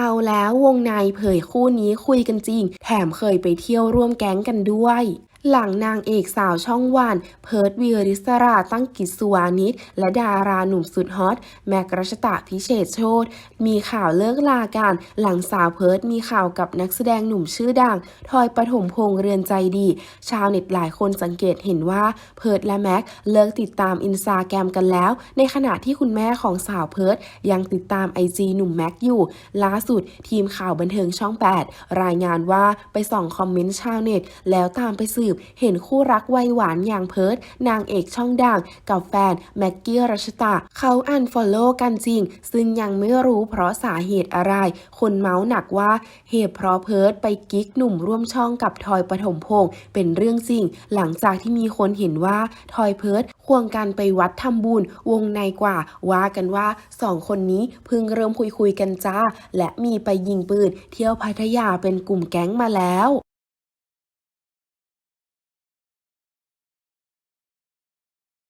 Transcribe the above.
เอาแล้ววงในเผยคู่นี้คุยกันจริง แถมเคยไปเที่ยวร่วมแก๊งกันด้วย หลังนางเอกสาวช่องวัน เพิร์ดวีริสราตั้งกิจสุวานิชและดาราหนุ่มสุดฮอต แม็กรัชตะพิเชษโชตมีข่าวเลิกลากัน หลังสาวเพิร์ดมีข่าวกับนักแสดงหนุ่มชื่อดัง ทอยปฐมพงษ์เรือนใจดี ชาวเน็ตหลายคนสังเกตเห็นว่าเพิร์ดและแม็กเลิกติดตามอินสตาแกรมกันแล้ว ในขณะที่คุณแม่ของสาวเพิร์ดยังติดตามไอจีหนุ่มแม็กอยู่ ล่าสุดทีมข่าวบันเทิงช่อง 8 รายงานว่าไปส่องคอมเมนต์ชาวเน็ตแล้วตามไปสืบเห็นคู่รักวัยหวานอย่างเพิร์ดนางเอกช่องดังกับแฟนแม็กกี้รัชตาเขาอันฟอลโล่กันจริง ซึ่งยังไม่รู้เพราะสาเหตุอะไร คนเมาส์หนักว่าเหตุเพราะเพิร์ดไปกิ๊กหนุ่มร่วมช่องกับทอยปฐมพงษ์เป็นเรื่องจริง หลังจากที่มีคนเห็นว่าทอยเพิร์ดควงกันไปวัดทำบุญวงในกว่า ว่ากันว่าสองคนนี้เพิ่งเริ่มคุยคุยๆกันจ้า และมีไปยิงปืนเที่ยวพัทยาเป็นกลุ่มแก๊งมาแล้ว